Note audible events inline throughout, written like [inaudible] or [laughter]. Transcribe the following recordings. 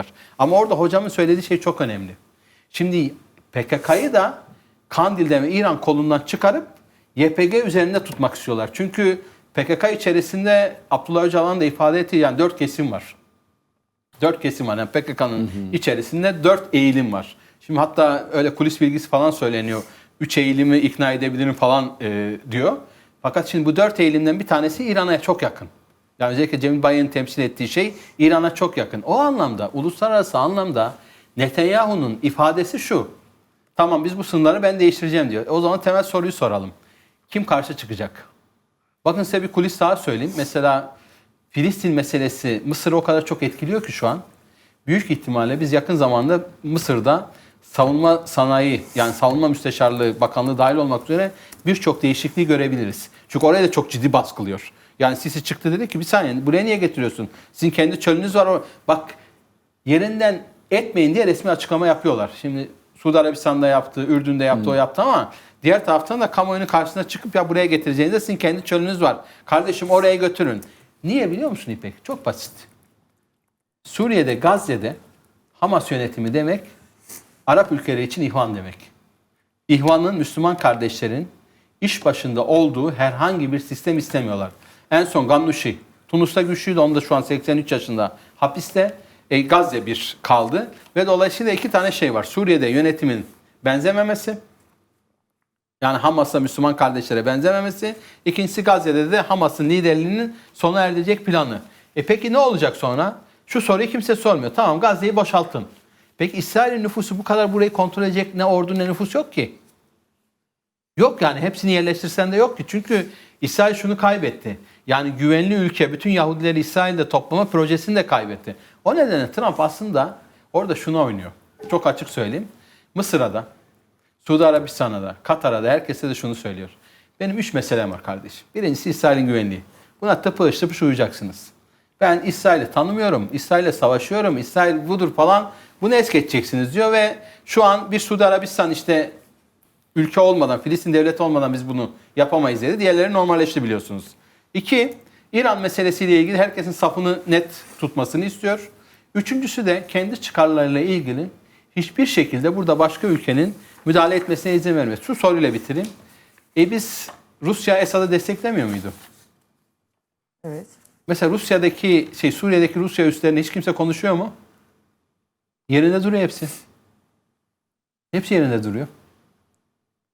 istiyorlar. Ama orada hocamın söylediği şey çok önemli. Şimdi PKK'yı da Kandil'den ve İran kolundan çıkarıp YPG üzerinde tutmak istiyorlar. Çünkü PKK içerisinde Abdullah Öcalan da ifade ettiği yani dört kesim var. Dört kesim var. Yani PKK'nın içerisinde dört eğilim var. Şimdi hatta öyle kulis bilgisi falan söyleniyor. Üç eğilimi ikna edebilirim falan e, diyor. Fakat şimdi bu dört eğilimden bir tanesi İran'a çok yakın. Yani özellikle Cemil Bayın'ın temsil ettiği şey İran'a çok yakın. O anlamda, uluslararası anlamda Netanyahu'nun ifadesi şu. Tamam biz bu sınırları ben değiştireceğim diyor. O zaman temel soruyu soralım. Kim karşı çıkacak? Bakın size bir kulis daha söyleyeyim. Mesela Filistin meselesi Mısır'ı o kadar çok etkiliyor ki şu an. Büyük ihtimalle biz yakın zamanda Mısır'da savunma sanayi yani savunma müsteşarlığı bakanlığı dahil olmak üzere birçok değişikliği görebiliriz. Çünkü oraya da çok ciddi baskılıyor. Yani Sisi çıktı dedi ki bir saniye buraya niye getiriyorsun? Sizin kendi çölünüz var. or- Bak yerinden etmeyin diye resmi açıklama yapıyorlar. Şimdi Suudi Arabistan'da yaptı, Ürdün'de yaptı, o yaptı ama diğer taraftan da kamuoyunun karşısına çıkıp ya buraya getireceğinizde sizin kendi çölünüz var. Kardeşim oraya götürün. Niye biliyor musun İpek? Çok basit. Suriye'de, Gazze'de Hamas yönetimi demek Arap ülkeleri için ihvan demek. İhvanın Müslüman kardeşlerin iş başında olduğu herhangi bir sistem istemiyorlar. En son Gannuşi, Tunus'ta güçlüydü, onda şu an 83 yaşında hapiste. E, Gazze bir kaldı ve dolayısıyla iki tane şey var. Suriye'de yönetimin benzememesi, yani Hamas'a Müslüman kardeşlere benzememesi. İkincisi Gazze'de de Hamas'ın liderliğinin sona erecek planı. E peki ne olacak sonra? Şu soruyu kimse sormuyor. Tamam Gazze'yi boşaltın. Peki İsrail'in nüfusu bu kadar burayı kontrol edecek ne ordu ne nüfus yok ki. Yok yani hepsini yerleştirsen de yok ki. Çünkü İsrail şunu kaybetti. Yani güvenli ülke bütün Yahudileri İsrail'de toplama projesini de kaybetti. O nedenle Trump aslında orada şunu oynuyor. Çok açık söyleyeyim. Mısır'a da, Suudi Arabistan'a da, Katar'a da herkese de şunu söylüyor. Benim üç meselem var kardeşim. Birincisi İsrail'in güvenliği. Buna tıpış tıpış uyacaksınız. Ben İsrail'i tanımıyorum, İsrail'le savaşıyorum, İsrail budur falan. Bunu es geçeceksiniz diyor ve şu an bir Suudi Arabistan işte ülke olmadan, Filistin devleti olmadan biz bunu yapamayız dedi. Diğerleri normalleşti biliyorsunuz. İki, İran meselesiyle ilgili herkesin safını net tutmasını istiyor. Üçüncüsü de kendi çıkarlarıyla ilgili hiçbir şekilde burada başka ülkenin müdahale etmesine izin vermez. Şu soruyla bitireyim. E biz Rusya Esad'ı desteklemiyor muydu? Evet. Mesela Rusya'daki şey Suriye'deki Rusya üslerine hiç kimse konuşuyor mu? Yerinde duruyor hepsi. Hepsi yerinde duruyor.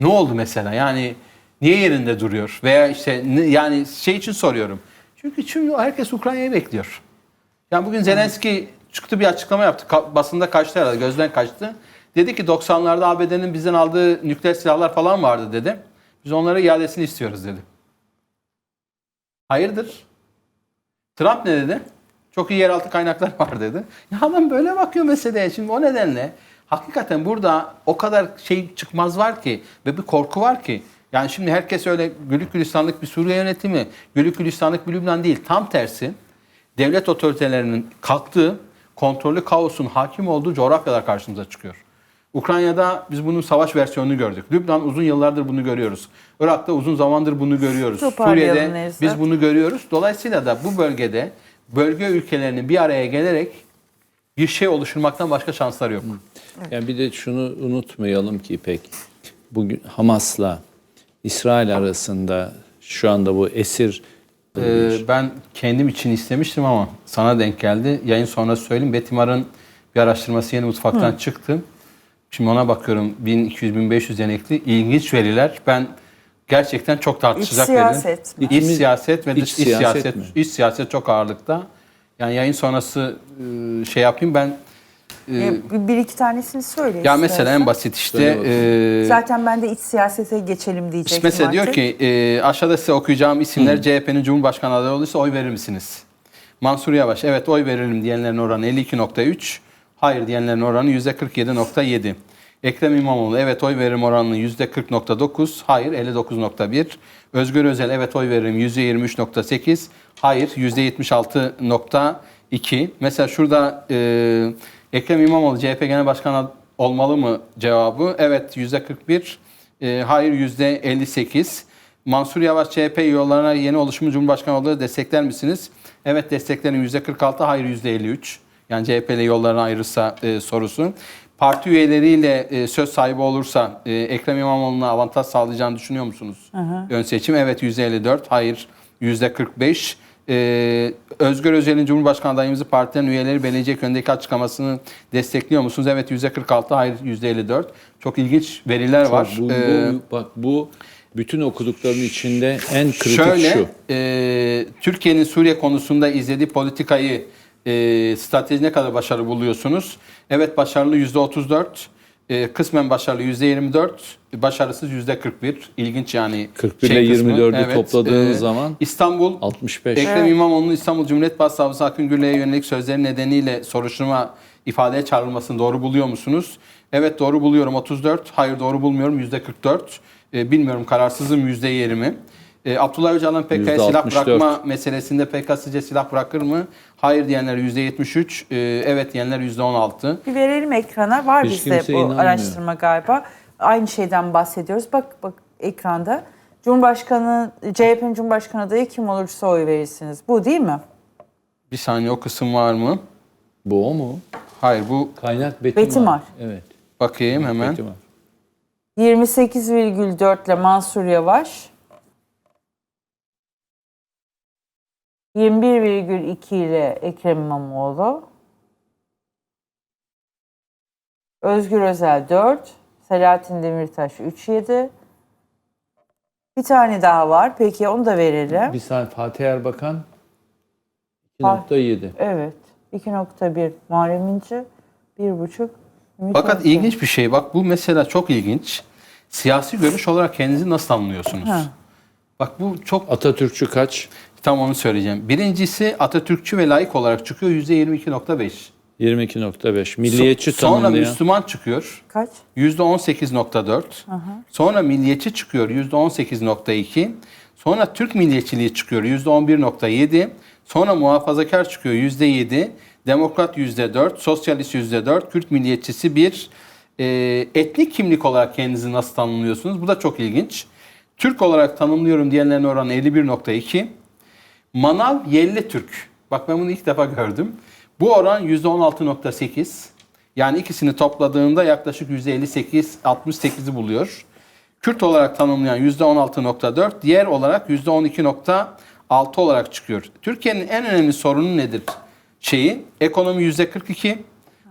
Ne oldu mesela? Yani niye yerinde duruyor? Veya işte ne- yani şey için soruyorum. Çünkü çünkü herkes Ukrayna'yı bekliyor. Yani bugün Zelenski çıktı bir açıklama yaptı. Ka- basında kaçtı herhalde. Gözden kaçtı. Dedi ki 90'larda ABD'nin bizden aldığı nükleer silahlar falan vardı dedi. Biz onları iadesini istiyoruz dedi. Hayırdır? Trump ne dedi? Çok iyi yeraltı kaynaklar [laughs] var dedi. Ya adam böyle bakıyor meseleye. Şimdi o nedenle hakikaten burada o kadar şey çıkmaz var ki ve bir korku var ki. Yani şimdi herkes öyle gülük gülistanlık bir Suriye yönetimi, gülük gülistanlık bir Lübnan değil. Tam tersi devlet otoritelerinin kalktığı, kontrollü kaosun hakim olduğu coğrafyalar karşımıza çıkıyor. Ukrayna'da biz bunun savaş versiyonunu gördük. Lübnan uzun yıllardır bunu görüyoruz. Irak'ta uzun zamandır bunu görüyoruz. Suriye'de Nevzat. biz bunu görüyoruz. Dolayısıyla da bu bölgede bölge ülkelerinin bir araya gelerek bir şey oluşturmaktan başka şansları yok. Yani bir de şunu unutmayalım ki İpek. Bugün Hamas'la İsrail arasında şu anda bu esir Ee, ben kendim için istemiştim ama sana denk geldi. Yayın sonrası söyleyeyim. Betimar'ın bir araştırması yeni mutfaktan çıktı. Şimdi ona bakıyorum 1200-1500 denekli ilginç veriler. Ben gerçekten çok tartışacak İç siyaset mi? İç siyaset ve İç dış iç siyaset siyaset, mi? iç siyaset çok ağırlıkta. Yani yayın sonrası e, şey yapayım ben e, E, bir iki tanesini söyle. ya mesela istersen. en basit işte e, Zaten ben de iç siyasete geçelim diyecektim mesela diyor artık. ki e, aşağıda size okuyacağım isimler CHP'nin Cumhurbaşkanı adayı olursa oy verir misiniz? Mansur Yavaş evet oy veririm diyenlerin oranı 52.3. Hayır diyenlerin oranı %47.7. Ekrem İmamoğlu evet oy veririm oranı %40.9. Hayır 59.1. Özgür Özel evet oy veririm %23.8. Hayır %76.2. Mesela şurada e, Ekrem İmamoğlu CHP Genel Başkanı olmalı mı cevabı? Evet %41. E, hayır %58. Mansur Yavaş CHP yollarına yeni oluşumu Cumhurbaşkanı olduğu destekler misiniz? Evet desteklerim %46, hayır %53. Yani CHP ile yollarını ayırırsa e, sorusu. Parti üyeleriyle e, söz sahibi olursa e, Ekrem İmamoğlu'na avantaj sağlayacağını düşünüyor musunuz? Ön seçim evet %54, hayır %45. Ee, Özgür Özel'in Cumhurbaşkanı adayımızı partilerin üyeleri belirleyecek yönündeki açıklamasını destekliyor musunuz? Evet %46, hayır %54. Çok ilginç veriler var. Bu, bu- Ee, bak bu bütün okudukların içinde en kritik Şöyle, şu. e, Türkiye'nin Suriye konusunda izlediği politikayı, e, strateji ne kadar başarılı buluyorsunuz? Evet başarılı %34, e, kısmen başarılı %24, başarısız %41. İlginç yani. 41 ile şey kısmı. 24'ü topladığınız e, zaman İstanbul 65. Ekrem İmamoğlu'nun İstanbul Cumhuriyet Başsavcısı Akın Gürley'e yönelik sözleri nedeniyle soruşturma ifadeye çağrılmasını doğru buluyor musunuz? Evet doğru buluyorum 34. Hayır doğru bulmuyorum %44. Ee, bilmiyorum kararsızım %20. Ee, Abdullah Öcalan PKK'ya silah %64. bırakma meselesinde PKK sizce silah bırakır mı? Hayır diyenler %73. Ee, evet diyenler %16. Bir verelim ekrana. Var Hiç bizde bu inanmıyor. araştırma galiba. Aynı şeyden bahsediyoruz. Bak bak ekranda. Cumhurbaşkanı, CHP'nin Cumhurbaşkanı adayı kim olursa oy verirsiniz. Bu değil mi? Bir saniye o kısım var mı? Bu o mu? Hayır bu Kaynak Betimar. Betimar. Evet. bakayım hemen. Betimar. 28,4 ile Mansur Yavaş. 21,2 ile Ekrem İmamoğlu. Özgür Özel 4. Selahattin Demirtaş 3,7. Bir tane daha var. Peki onu da verelim. Bir saniye Fatih Erbakan Fa- 2.7. Evet. 2.1 Muharrem İnce. 1.5 Ümit Fakat Özdağ. ilginç bir şey. Bak bu mesela çok ilginç. Siyasi görüş olarak kendinizi nasıl anlıyorsunuz? Ha. Bak bu çok Atatürkçü kaç? Tam onu söyleyeceğim. Birincisi Atatürkçü ve layık olarak çıkıyor %22.5. 22.5. Milliyetçi Sonra tanımlayan. Müslüman çıkıyor Kaç? %18.4. Sonra milliyetçi çıkıyor %18.2. Sonra Türk milliyetçiliği çıkıyor %11.7. Sonra muhafazakar çıkıyor %7. Demokrat %4. Sosyalist %4. Kürt milliyetçisi 1. etnik kimlik olarak kendinizi nasıl tanımlıyorsunuz? Bu da çok ilginç. Türk olarak tanımlıyorum diyenlerin oranı 51.2. Manav yerli Türk. Bak ben bunu ilk defa gördüm. Bu oran %16.8. Yani ikisini topladığında yaklaşık %58, 68'i buluyor. Kürt olarak tanımlayan %16.4, diğer olarak %12.6 olarak çıkıyor. Türkiye'nin en önemli sorunu nedir? Şeyi, ekonomi %42,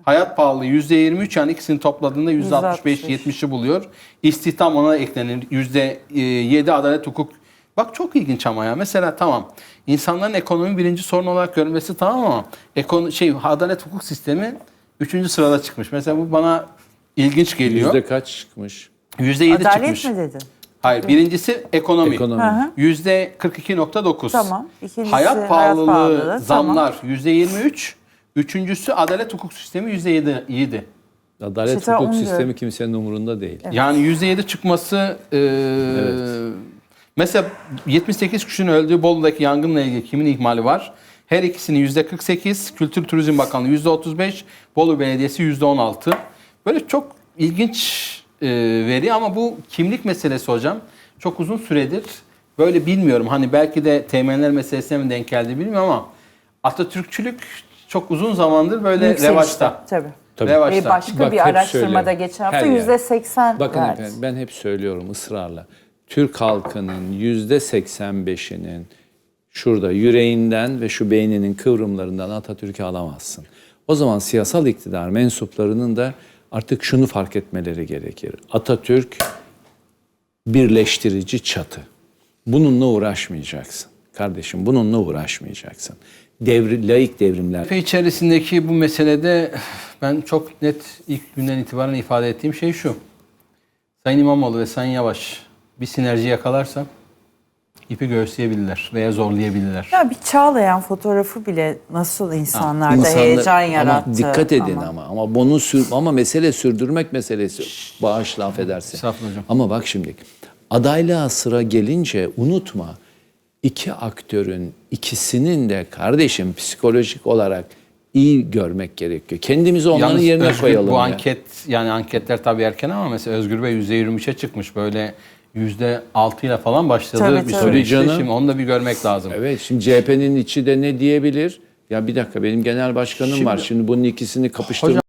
hayat pahalılığı %23 yani ikisini topladığında %65-70'i buluyor. İstihdam ona eklenir. %7 adalet hukuk Bak çok ilginç ama ya. Mesela tamam insanların ekonomi birinci sorun olarak görmesi tamam ama ekon şey adalet hukuk sistemi üçüncü sırada çıkmış. Mesela bu bana ilginç geliyor. Yüzde kaç çıkmış? Yüzde yedi Adalet çıkmış. mi dedin? Hayır birincisi ekonomi. Ekonomi. Hı hı. Yüzde 42.9. Tamam. İkincisi hayat hayat pahalılığı, pahalılığı, zamlar yüzde 23. Üçüncüsü adalet hukuk sistemi yüzde 7. Adalet İşte hukuk sistemi diyorum. kimsenin umurunda değil. Yani yüzde 7 çıkması e, mesela 78 kişinin öldüğü Bolu'daki yangınla ilgili kimin ihmali var? Her ikisinin yüzde 48, Kültür Turizm Bakanlığı yüzde 35, Bolu Belediyesi yüzde 16. Böyle çok ilginç e, veri ama bu kimlik meselesi hocam. Çok uzun süredir böyle bilmiyorum. Hani belki de temeller meselesine mi denk geldi bilmiyorum ama Atatürkçülük çok uzun zamandır böyle Yükselişte. revaçta. Tabii. Tabii. Revaçta. Ve başka Bak, bir araştırmada geçen hafta Her yer. yüzde seksen Bakın verdi. efendim ben hep söylüyorum ısrarla. Türk halkının yüzde 85'inin şurada yüreğinden ve şu beyninin kıvrımlarından Atatürk'ü alamazsın. O zaman siyasal iktidar mensuplarının da artık şunu fark etmeleri gerekir. Atatürk birleştirici çatı. Bununla uğraşmayacaksın. Kardeşim bununla uğraşmayacaksın. Devri, laik devrimler CHP içerisindeki bu meselede ben çok net ilk günden itibaren ifade ettiğim şey şu. Sayın İmamoğlu ve Sayın Yavaş bir sinerji yakalarsa ipi göğüsleyebilirler veya zorlayabilirler. Ya bir Çağlayan fotoğrafı bile nasıl insanlarda İnsanlar- heyecan yarattı. Ama dikkat edin Ama. ama. ama. bunu sür, ama mesele sürdürmek meselesi. Bağışla affedersin. Estağfurullah hocam. Ama bak şimdi adaylığa sıra gelince unutma iki aktörün ikisinin de kardeşim psikolojik olarak iyi görmek gerekiyor. Kendimizi onların Yalnız yerine Özgür, koyalım. bu ya. anket yani anketler tabii erken ama mesela Özgür Bey %23'e çıkmış böyle %6 ile falan başladı Tabii, bir tabii. süreçte. Canım. Şimdi onu da bir görmek lazım. Evet şimdi CHP'nin içi de ne diyebilir? Ya bir dakika benim genel başkanım var. Şimdi- Şimdi bunun ikisini kapıştırmak